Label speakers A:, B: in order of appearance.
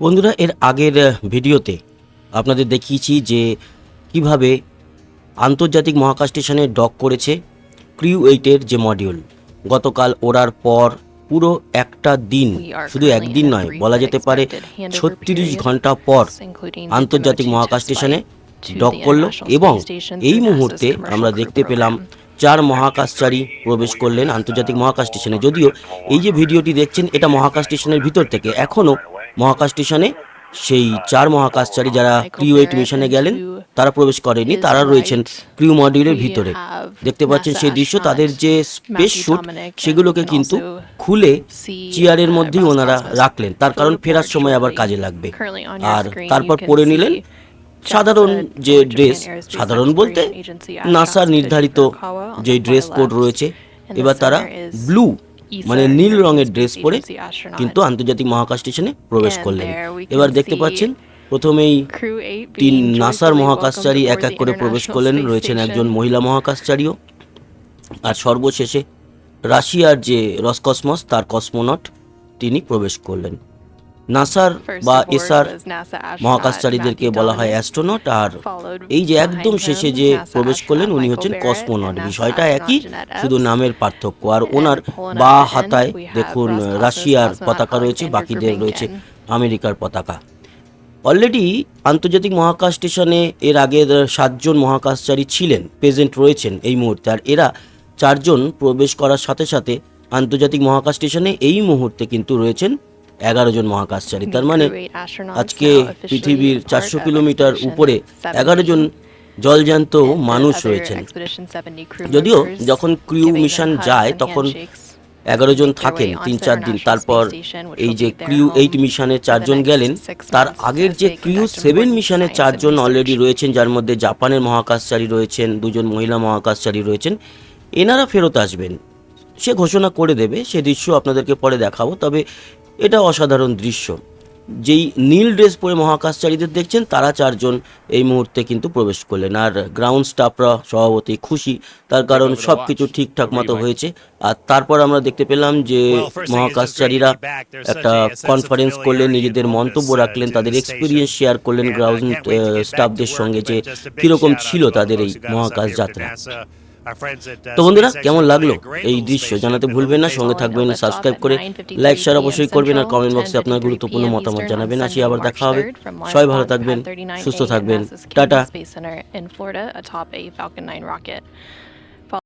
A: বন্ধুরা এর আগের ভিডিওতে আপনাদের দেখিয়েছি যে কীভাবে আন্তর্জাতিক মহাকাশ স্টেশনে ডক করেছে ক্রিউ এইটের যে মডিউল। গতকাল ওড়ার পর পুরো একটা দিন শুধু একদিন নয় বলা যেতে পারে ছত্রিশ ঘণ্টা পর আন্তর্জাতিক মহাকাশ স্টেশনে ডক করল এবং এই মুহূর্তে আমরা দেখতে পেলাম চার মহাকাশচারী প্রবেশ করলেন আন্তর্জাতিক মহাকাশ স্টেশনে যদিও এই যে ভিডিওটি দেখছেন এটা মহাকাশ স্টেশনের ভিতর থেকে এখনও মহাকাশ স্টেশনে, সেই চার মহাকাশচারী যারা ক্রিউ এইট মিশনে গেলেন, তারা প্রবেশ করেনি, তারা রয়েছেন ক্রিউ মডিউলের ভিতরে। দেখতে পাচ্ছেন সেই দৃশ্য, তাদের যে স্পেস স্যুট সেগুলোকে কিন্তু খুলে চেয়ারের মধ্যেই ওনারা রাখলেন। তার কারণ ফেরার সময় আবার কাজে লাগবে। আর তারপর পরে নিলেন সাধারণ যে ড্রেস সাধারণ বলতে নাসার নির্ধারিত যে ড্রেস কোড রয়েছে, এবার তারা ব্লু মানে নীল রঙের ড্রেস পরে কিন্তু আন্তর্জাতিক মহাকাশ স্টেশনে প্রবেশ করলেন। এবার দেখতে পাচ্ছেন প্রথমেই তিন নাসার মহাকাশচারী এক এক করে প্রবেশ করলেন। রয়েছেন একজন মহিলা মহাকাশচারীও। আর সর্বশেষে রাশিয়ার যে রসকসমস তার কসমোনট তিনি প্রবেশ করলেন। নাসার বা এসআর মহাকাশচারীদেরকে বলা হয় অ্যাস্ট্রোনট আর এই যে একদম শেষে যে প্রবেশ করলেন উনি হচ্ছেন কসমোনট বিষয়টা একই শুধু নামের পার্থক্য। আর ওনার বা হাতায় দেখুন রাশিয়ার পতাকা রয়েছে বাকিদের রয়েছে আমেরিকার পতাকা। অলরেডি আন্তর্জাতিক মহাকাশ স্টেশনে এর আগে সাতজন মহাকাশচারী ছিলেন প্রেজেন্ট রয়েছেন এই মুহূর্তে। আর এরা চারজন প্রবেশ করার সাথে সাথে আন্তর্জাতিক মহাকাশ স্টেশনে এই মুহূর্তে কিন্তু রয়েছেন। এগারো জন মহাকাশচারী। তার মানে আজকে পৃথিবীর চারশো কিলোমিটার উপরে এগারো জন জলজ্যান্ত মানুষ রয়েছেন। যদিও যখন ক্রিউ মিশন যায় তখন এগারো জন থাকেন তিন চার দিন তারপর এই যে ক্রিউ এইট মিশনে চারজন গেলেন তার আগের যে ক্রিউ সেভেন মিশনে চারজন অলরেডি রয়েছেন যার মধ্যে জাপানের মহাকাশচারী রয়েছেন দুজন মহিলা মহাকাশচারী রয়েছেন এনারা ফেরত আসবেন। সে ঘোষণা করে দেবে সে দৃশ্য আপনাদেরকে পরে দেখাবো তবে এটা অসাধারণ দৃশ্য। যেই নীল ড্রেস পরে মহাকাশচারীদের দেখছেন তারা চারজন এই মুহূর্তে কিন্তু প্রবেশ করলেন। আর গ্রাউন্ড স্টাফরা সভাপতি খুশি। তার কারণ সব কিছু ঠিকঠাক মতো হয়েছে। আর তারপর আমরা দেখতে পেলাম যে মহাকাশচারীরা একটা কনফারেন্স করলেন নিজেদের মন্তব্য রাখলেন তাদের এক্সপিরিয়েন্স শেয়ার করলেন গ্রাউন্ড স্টাফদের সঙ্গে যে কীরকম ছিল তাদের এই মহাকাশ যাত্রা তো বন্ধুরা কেমন লাগল? এই দৃশ্য জানাতে ভুলবেন না সঙ্গে থাকবেন সাবস্ক্রাইব করে লাইক শেয়ার অবশ্যই করবেন আর কমেন্ট বক্সে আপনার গুরুত্বপূর্ণ মতামত জানাবেন। আসি আবার দেখা হবে। সবাই ভালো থাকবেন সুস্থ থাকবেন। টাটা।